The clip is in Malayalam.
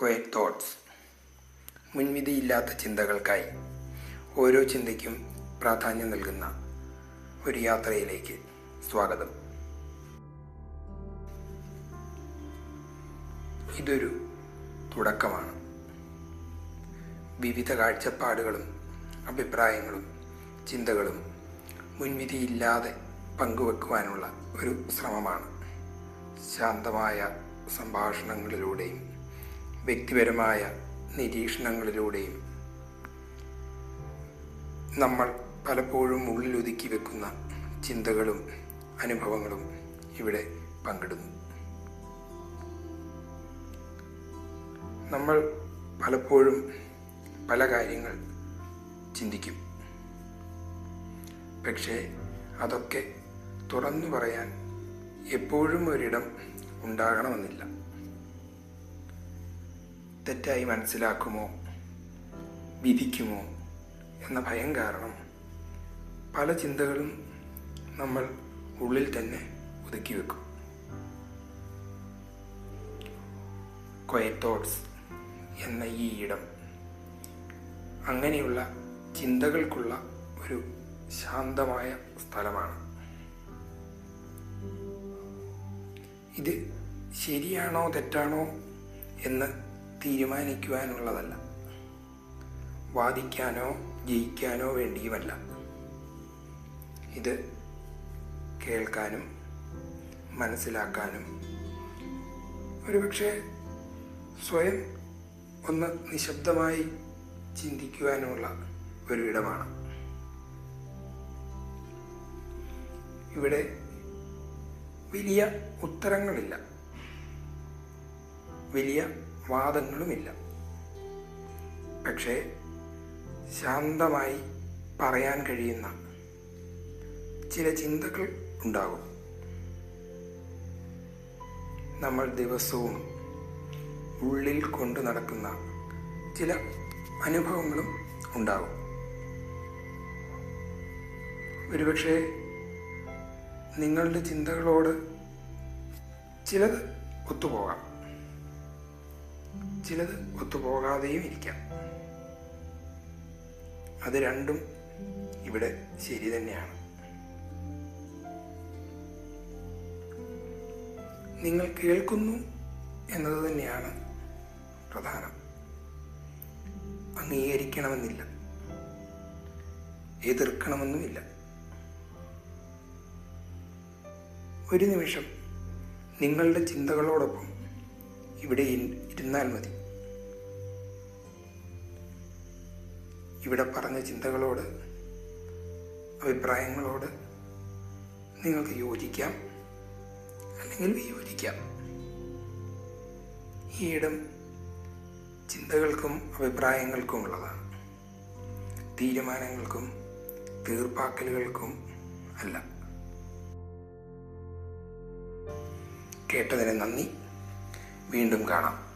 ക്വയറ്റ് തോട്ട്സ് മുൻവിധിയില്ലാത്ത ചിന്തകൾക്കായി ഓരോ ചിന്തയ്ക്കും പ്രാധാന്യം നൽകുന്ന ഒരു യാത്രയിലേക്ക് സ്വാഗതം. ഇതൊരു തുടക്കമാണ്. വിവിധ കാഴ്ചപ്പാടുകളും അഭിപ്രായങ്ങളും ചിന്തകളും മുൻവിധിയില്ലാതെ പങ്കുവെക്കുവാനുള്ള ഒരു ശ്രമമാണ്. ശാന്തമായ സംഭാഷണങ്ങളിലൂടെയും വ്യക്തിപരമായ നിരീക്ഷണങ്ങളിലൂടെയും നമ്മൾ പലപ്പോഴും ഉള്ളിലൊതുക്കി വെക്കുന്ന ചിന്തകളും അനുഭവങ്ങളും ഇവിടെ പങ്കിടുന്നു. നമ്മൾ പലപ്പോഴും പല കാര്യങ്ങൾ ചിന്തിക്കും. പക്ഷേ അതൊക്കെ തുറന്നു പറയാൻ എപ്പോഴും ഒരിടം ഉണ്ടാകണമെന്നില്ല. തെറ്റായി മനസ്സിലാക്കുമോ? വിധിക്കുമോ? എന്ന ഭയം കാരണം പല ചിന്തകളും നമ്മൾ ഉള്ളിൽ തന്നെ ഒതുക്കി വെക്കും. ക്വയറ്റ് തോട്ട്സ് എന്ന ഈ ഇടം. അങ്ങനെയുള്ള ചിന്തകൾക്കുള്ള ഒരു ശാന്തമായ സ്ഥലമാണ്. ഇത് ശരിയാണോ തെറ്റാണോ എന്ന് തീരുമാനിക്കുവാനുള്ളതല്ല. വാദിക്കാനോ ജയിക്കാനോ വേണ്ടിയുമല്ല. ഇത് കേൾക്കാനും മനസ്സിലാക്കാനും ഒരുപക്ഷെ സ്വയം ഒന്ന് നിശബ്ദമായി ചിന്തിക്കുവാനുള്ള ഒരു ഇവിടെ വലിയ ഉത്തരങ്ങളില്ല. വലിയ വാദങ്ങളുമില്ല. പക്ഷേ ശാന്തമായി പറയാൻ കഴിയുന്ന ചില ചിന്തകൾ ഉണ്ടാകും. നമ്മൾ ദിവസവും ഉള്ളിൽ കൊണ്ടു നടക്കുന്ന ചില അനുഭവങ്ങളും ഉണ്ടാകും. ഒരുപക്ഷെ നിങ്ങളുടെ ചിന്തകളോട് ചിലത് ഒത്തുപോകാം. ചിലത് ഒത്തുപോകാതെയും ഇരിക്കാം. അത് രണ്ടും ഇവിടെ ശരി തന്നെയാണ്. നിങ്ങൾ കേൾക്കുന്നു എന്നത് തന്നെയാണ് പ്രധാനം. അംഗീകരിക്കണമെന്നില്ല. എതിർക്കണമെന്നുമില്ല. ഒരു നിമിഷം നിങ്ങളുടെ ചിന്തകളോടൊപ്പം ഇവിടെ ഇരുന്നാൽ മതി. ഇവിടെ പറഞ്ഞ ചിന്തകളോട് അഭിപ്രായങ്ങളോട് നിങ്ങൾക്ക് യോജിക്കാം. അല്ലെങ്കിൽ വിയോജിക്കാം. ഈ ഇടം ചിന്തകൾക്കും അഭിപ്രായങ്ങൾക്കും ഉള്ളതാണ്. തീരുമാനങ്ങൾക്കും തീർപ്പാക്കലുകൾക്കും അല്ല. കേട്ടതിന് നന്ദി. വീണ്ടും കാണാം.